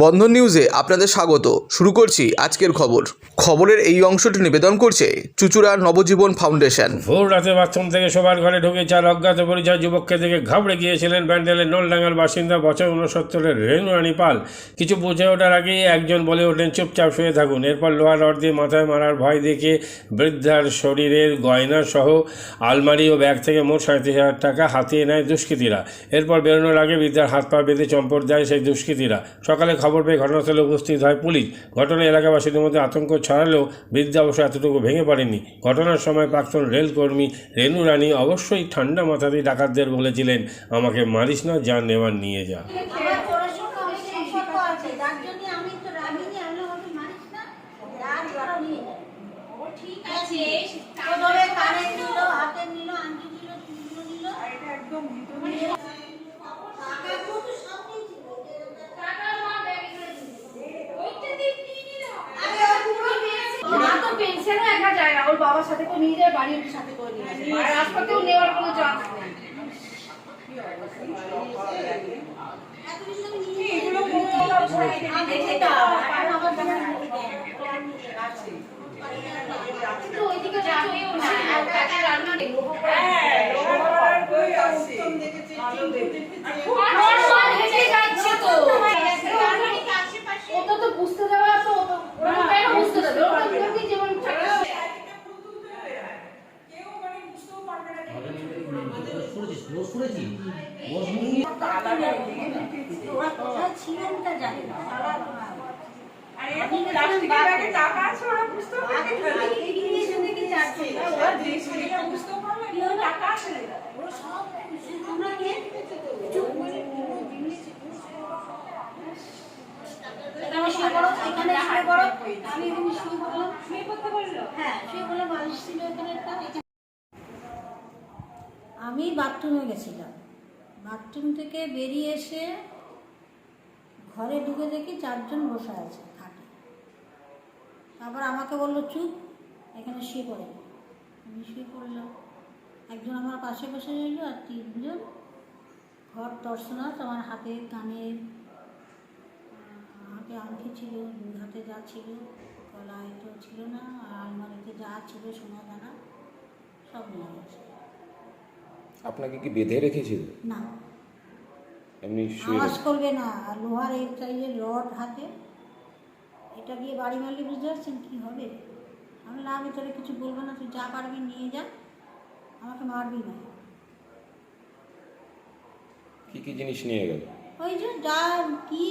বন্ধন নিউজে আপনাদের স্বাগত। শুরু করছি আজকের খবর। খবরের এই অংশটি নিবেদন করছে চুচুড়া নবজীবন ফাউন্ডেশন। ভোর রাতে বাথরুম থেকে সবার ঘরে ঢুকে চার অজ্ঞাত পরিচয় যুবককে দেখে ঘাবড়ে গিয়েছিলেন ব্যান্ডেলের নলডাঙ্গার বাসিন্দা বছর উনসত্তরের রেণুরানী পাল কিছু বুঝে ওঠার আগেই একজন বলে ওঠেন চুপচাপ শুয়ে থাকুন। এরপর লোহার রড দিয়ে মাথায় মারার ভয় দেখে বৃদ্ধার শরীরের গয়না সহ আলমারি ও ব্যাগ থেকে মোট সাঁত্রিশ হাজার টাকা হাতিয়ে নেয় দুষ্কৃতীরা। এরপর বেরোনোর আগে বৃদ্ধার হাত পা বেঁধে চম্পট দেয় সেই দুষ্কৃতীরা। সকালে খবর পেয়ে ঘটনাস্থলে উপস্থিত হয় পুলিশ। ঘটনা এলাকাবাসীদের মধ্যে আতঙ্ক ছড়ালেও বৃদ্ধা অবশ্য এতটুকু ভেঙে পড়েনি। ঘটনার সময় প্রাক্তন রেলকর্মী রেনু রানী অবশ্যই ঠান্ডা মাথাতেই ডাকাতদের বলেছিলেন, আমাকে মারিস না, যা নেওয়ার নিয়ে যা আমার পড়াশোনা অনেক সম্পর্ক আছে যার জন্য আমি তো রাগিনি আমি আমাকে মারিস না রাগ ওরা নিয়ে যায় ও ঠিক আছে ও ধরে কানে নিল হাতে নিল আংটি নিল চুলগুলো নিল এটা একদম টাকা তো সামনেই ছিল মা তো পেনশনও একা যায় না ওর বাবার সাথে করে নিয়ে যায় বাড়ির সাথে করে নিয়ে যায়। আর রাস্তাতেও নেওয়ার কোনো চান্স নেই। এত কিছু আমি নিয়ে এগুলো আমি যেটা আর আমার জানা আছে কিন্তু ওইদিকে যাবেও না আর তাকে রান্না নেই আর সব হেঁটে যাচ্ছে তো ওটা তো বুঝতে দেওয়া তো ওরা কেন বুঝতে দেবে ওরা যদি যেমন ওরা কোথায় ছিলেন তা জানি না আমি বাথরুমে গেছিলাম। বাথরুম থেকে বেরিয়ে এসে ঘরে ঢুকে দেখি চারজন বসে আছে খাটে তারপর আমাকে বলল চুপ এখানে শুয়ে পড়ে। আমি শুয়ে পড়লাম। একজন আমার পাশে বসে রইল আর তিনজন ঘর দর্শনাথ আমার হাতে কানে হাতে আংটি ছিল হাতে যা ছিল গলায় তো ছিল না আর আলমারিতে যা ছিল সোনা দানা সব নিয়ে গেছে। আপনাকে কি বেঁধে রেখেছিল? না। এমনি আওয়াজ করবে না আর লোহার এই সাইজের রড হাতে। এটা দিয়ে বাড়ি মারলে বুঝতে পারছেন কী হবে? আমি আমি তোরে কিছু বলব না তুই যা পারবি নিয়ে যা আমাকে মারবি না। কি কি জিনিস নিয়ে গেল? ওই যে যা কি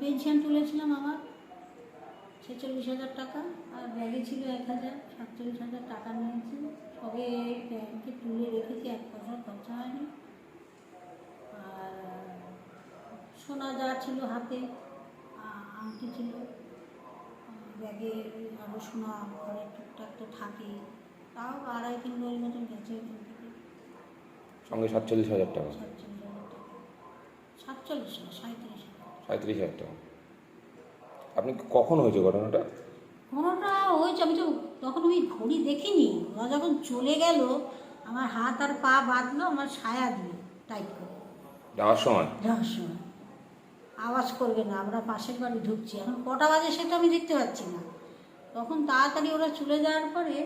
পেনশন তুলেছিলাম আমার ছেচল্লিশ হাজার টাকা আর ব্যাগে ছিল এক হাজার সাতচল্লিশ হাজার টাকা নিয়েছি। সবে ব্যাংকে তুলে রেখেছি এক পয়সা খরচা হয়নি। সোনা যা ছিল হাতে আংটি ছিল ব্যাগে আরও সোনা ঘরে টুকটাক তো থাকে তাও আড়াই তিন বই মতন গেছে থেকে। সঙ্গে সাতচল্লিশ হাজার টাকা। সাতচল্লিশ হাজার টাকা। সাতচল্লিশ না সাঁত্রিশ হাজার সাঁত্রিশ হাজার টাকা। আপনি কখন হয়েছে ঘটনাটা? ঘটনাটা হয়েছে আমি তো তখন আমি ঘড়ি দেখিনি। ওরা যখন চলে গেল আমার হাত আর পা বাঁধলো আমার ছায়া দিয়ে টাইট করে। যাওয়ার সময়? যাওয়ার সময়। আওয়াজ করবে না, আমরা পাশের বাড়ি ঢুকছি। এখন কটা বাজে সেটা আমি দেখতে পাচ্ছি না। তখন তাড়াতাড়ি ওরা চলে যাওয়ার পরে,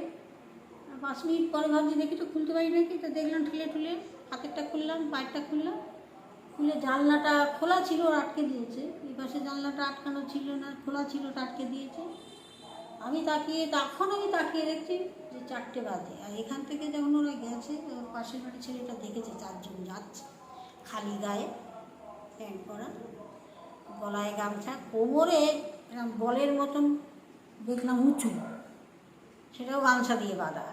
পাঁচ মিনিট পরে ভাবছি, দেখি তো খুলতে পারি নাকি? তো দেখলাম ঠুলে ঠুলে হাতেরটা খুললাম, পায়েরটা খুললাম। খুলে জানলাটা খোলা ছিল, ওরা আটকে দিয়েছে। এই পাশে জানলাটা আটকানো ছিল না, খোলা ছিল, ওটা আটকে দিয়েছে। আমি তাকিয়ে, তখন আমি তাকিয়ে দেখছি যে চারটে বাজে। আর এখান থেকে যখন ওরা গেছে ওর পাশের বাড়ির ছেলেটা দেখেছে, চারজন যাচ্ছে, খালি গায়ে, প্যান্ট পরা। গলায় গামছা কোমরে এরকম বলের মতন দেখলাম উঁচু। সেটাও গামছা দিয়ে বাঁধা।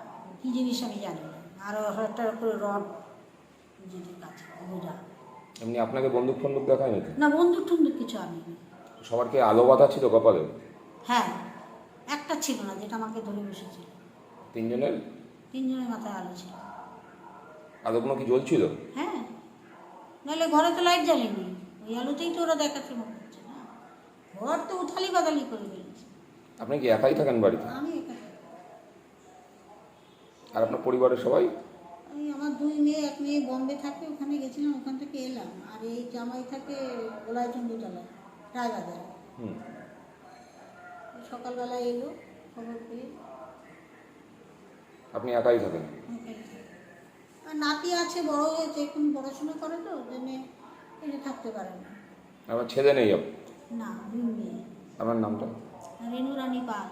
কী জিনিস আমি জানি না। আরও একটা করে রড যেটি কাছে বোঝা এমনি আপনাকে বন্দুক ফন্দুক দেখায় নাকি না বন্দুক টন্দুক কিছু আমি সবার কি আলো বাতা ছিল কপালে? হ্যাঁ একটা ছিল না যেটা আমাকে ধরে বসেছিল। তিনজনের? তিনজনের মাথায় আলো ছিল। আলোগুলো কি জ্বলছিল? হ্যাঁ নাহলে ঘরে তো লাইট জ্বালেনি। ওই আলোতেই তো ওরা দেখাচ্ছে ঘর তো উথালি বাদালি করে ফেলেছে। আপনি কি একাই থাকেন বাড়িতে? আমি একা আর আপনার পরিবারের সবাই? আমি আমার দুই মেয়ে এক মেয়ে বম্বে থাকে ওখানে গেছিলাম ওখান থেকে এলাম। আর এই জামাই থাকে গোলায় চন্দ্রতলায় রায়বাজারে। হুম। সকালবেলা এলো খবর পেয়ে। আপনি একাই থাকেন? আর নাতি আছে বড় হয়েছে এখন পড়াশোনা করে তো ওই জন্যে থাকতে পারে না। আমার ছেলে নেই আপ- না দুই মেয়ে আপনার নামটা? রেনু রানী পাল।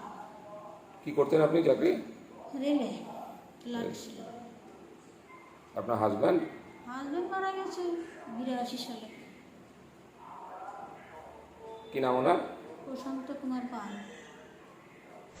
কি করতেন আপনি চাকরি? রেলে আপনার হাজব্যান্ড হাজব্যান্ড মারা গেছে বিরাশি সালে। কি নাম ওনার? প্রশান্ত কুমার পাল।